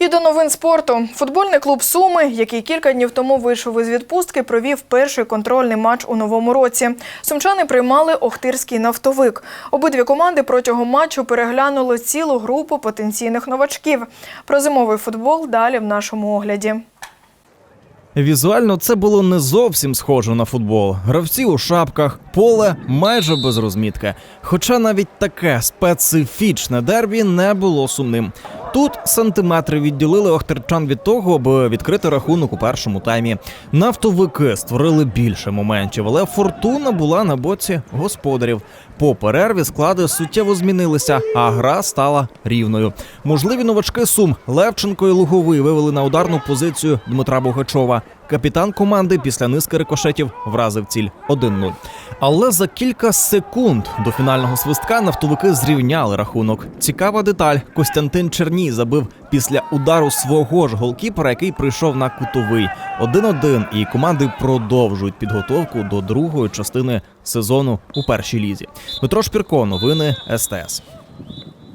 І до новин спорту. Футбольний клуб Суми, який кілька днів тому вийшов із відпустки, провів перший контрольний матч у новому році. Сумчани приймали Охтирський нафтовик. Обидві команди протягом матчу переглянули цілу групу потенційних новачків. Про зимовий футбол далі в нашому огляді. Візуально це було не зовсім схоже на футбол. Гравці у шапках, поле майже без розмітки. Хоча навіть таке специфічне дербі не було сумним. Тут сантиметри відділили охтерчан від того, аби відкрити рахунок у першому таймі. Нафтовики створили більше моментів, але фортуна була на боці господарів. По перерві склади суттєво змінилися, а гра стала рівною. Можливі новачки Сум Левченко і Луговий вивели на ударну позицію Дмитра Богачова. Капітан команди після низки рикошетів вразив ціль 1-0. Але за кілька секунд до фінального свистка нафтовики зрівняли рахунок. Цікава деталь: Костянтин Черній забив після удару свого ж голкіпера, який прийшов на кутовий 1-1, і команди продовжують підготовку до другої частини сезону у першій лізі. Дмитро Шпірко, новини СТС.